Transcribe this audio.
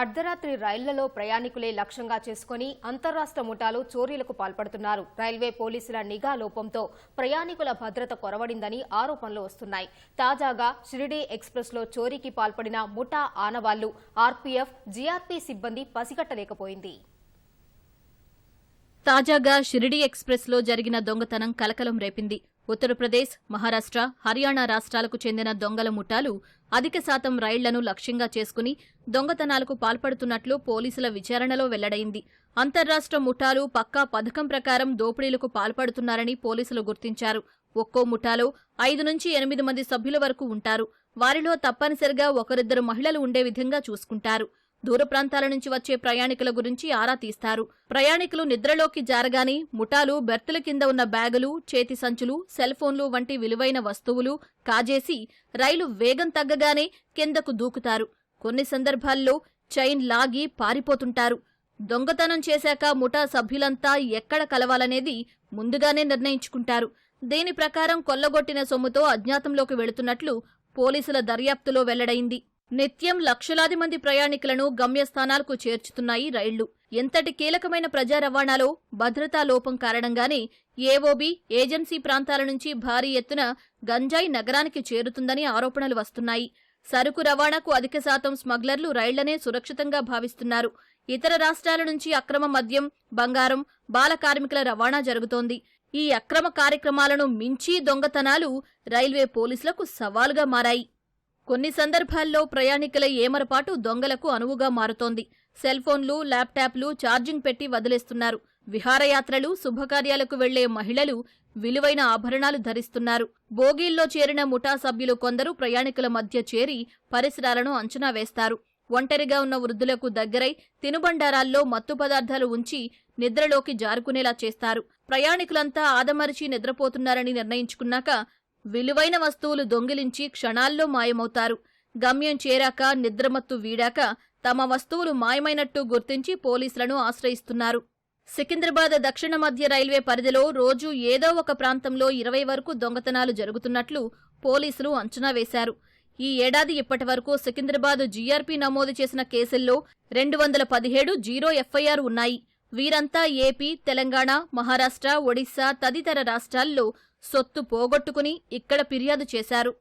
అర్ధరాత్రి రైళ్ళలో ప్రయాణికులే లక్ష్యంగా చేసుకుని అంతరాష్ట్ర ముఠాలు చోరీలకు పాల్పడుతున్నారు. రైల్వే పోలీసుల నిఘా లోపంతో ప్రయాణికుల భద్రత కొరవడిందని ఆరోపణలు వస్తున్నాయి. తాజాగా షిరిడీ ఎక్స్ప్రెస్లో చోరీకి పాల్పడిన ముఠా ఆనవాళ్ళు ఆర్పీఎఫ్ జీఆర్పీ సిబ్బంది పసిగట్టలేకపోయింది. తాజాగా షిరిడీ ఎక్స్ప్రెస్లో జరిగిన దొంగతనం కలకలం రేపింది. ఉత్తరప్రదేశ్ మహారాష్ట్ర హర్యానా రాష్ట్రాలకు చెందిన దొంగల ముఠాలు అధిక శాతం రైళ్ళను లక్ష్యంగా చేసుకుని దొంగతనాలకు పాల్పడుతున్నట్లు పోలీసుల విచారణలో వెల్లడైంది. అంతర్రాష్ట్ర ముఠాలు పక్కా పథకం ప్రకారం దోపిడీలకు పాల్పడుతున్నారని పోలీసులు గుర్తించారు. ఒక్కో ముఠాలో ఐదు నుంచి ఎనిమిది మంది సభ్యుల వరకు ఉంటారు. వారిలో తప్పనిసరిగా ఒకరిద్దరు మహిళలు ఉండే విధంగా చూసుకుంటారు. దూర ప్రాంతాల నుంచి వచ్చే ప్రయాణికుల గురించి ఆరా తీస్తారు. ప్రయాణికులు నిద్రలోకి జారగానే ముఠాలు బెర్తుల కింద ఉన్న బ్యాగులు చేతి సంచులు సెల్ ఫోన్లు వంటి విలువైన వస్తువులు కాజేసి రైలు వేగం తగ్గగానే కిందకు దూకుతారు. కొన్ని సందర్భాల్లో చైన్ లాగి పారిపోతుంటారు. దొంగతనం చేశాక ముఠా సభ్యులంతా ఎక్కడ కలవాలనేది ముందుగానే నిర్ణయించుకుంటారు. దీని ప్రకారం కొల్లగొట్టిన సొమ్ముతో అజ్ఞాతంలోకి వెళుతున్నట్లు పోలీసుల దర్యాప్తులో వెల్లడైంది. నిత్యం లక్షలాది మంది ప్రయాణికులను గమ్యస్థానాలకు చేర్చుతున్నాయి రైళ్ళు. ఎంతటి కీలకమైన ప్రజా రవాణాలో భద్రతా లోపం కారణంగానే ఏఓబీ ఏజెన్సీ ప్రాంతాల నుంచి భారీ ఎత్తున గంజాయి నగరానికి చేరుతుందని ఆరోపణలు వస్తున్నాయి. సరుకు రవాణాకు అధిక శాతం స్మగ్లర్లు రైళ్ళనే సురక్షితంగా భావిస్తున్నారు. ఇతర రాష్ట్రాల నుంచి అక్రమ మద్యం బంగారం బాల కార్మికుల రవాణా జరుగుతోంది. ఈ అక్రమ కార్యక్రమాలను మించి దొంగతనాలు రైల్వే పోలీసులకు సవాలుగా మారాయి. కొన్ని సందర్భాల్లో ప్రయాణికుల ఏమరపాటు దొంగలకు అనువుగా మారుతోంది. సెల్ ఫోన్లు ల్యాప్టాప్లు ఛార్జింగ్ పెట్టి వదిలేస్తున్నారు. విహారయాత్రలు శుభకార్యాలకు వెళ్ళే మహిళలు విలువైన ఆభరణాలు ధరిస్తున్నారు. బోగీల్లో చేరిన ముఠా సభ్యులు కొందరు ప్రయాణికుల మధ్య చేరి పరిసరాలను అంచనా వేస్తారు. ఒంటరిగా ఉన్న వృద్ధులకు దగ్గరై తినుబండారాల్లో మత్తు పదార్థాలు ఉంచి నిద్రలోకి జారుకునేలా చేస్తారు. ప్రయాణికులంతా ఆదమరిచి నిద్రపోతున్నారని నిర్ణయించుకున్నాక విలువైన వస్తువులు దొంగిలించి క్షణాల్లో మాయమవుతారు. గమ్యం చేరాక నిద్రమత్తు వీడాక తమ వస్తువులు మాయమైనట్టు గుర్తించి పోలీసులను ఆశ్రయిస్తున్నారు. సికింద్రాబాద్ దక్షిణ మధ్య రైల్వే పరిధిలో రోజు ఏదో ఒక ప్రాంతంలో ఇరవై వరకు దొంగతనాలు జరుగుతున్నట్లు పోలీసులు అంచనా వేశారు. ఈ ఏడాది ఇప్పటి వరకు సికింద్రాబాద్ జీఆర్పీ నమోదు చేసిన కేసుల్లో రెండు వందల పదిహేడు జీరో ఎఫ్ఐఆర్ ఉన్నాయి. వీరంతా ఏపీ తెలంగాణ మహారాష్ట్ర ఒడిశా తదితర రాష్ట్రాల్లో సొత్తు పోగొట్టుకుని ఇక్కడ ఫిర్యాదు చేశారు.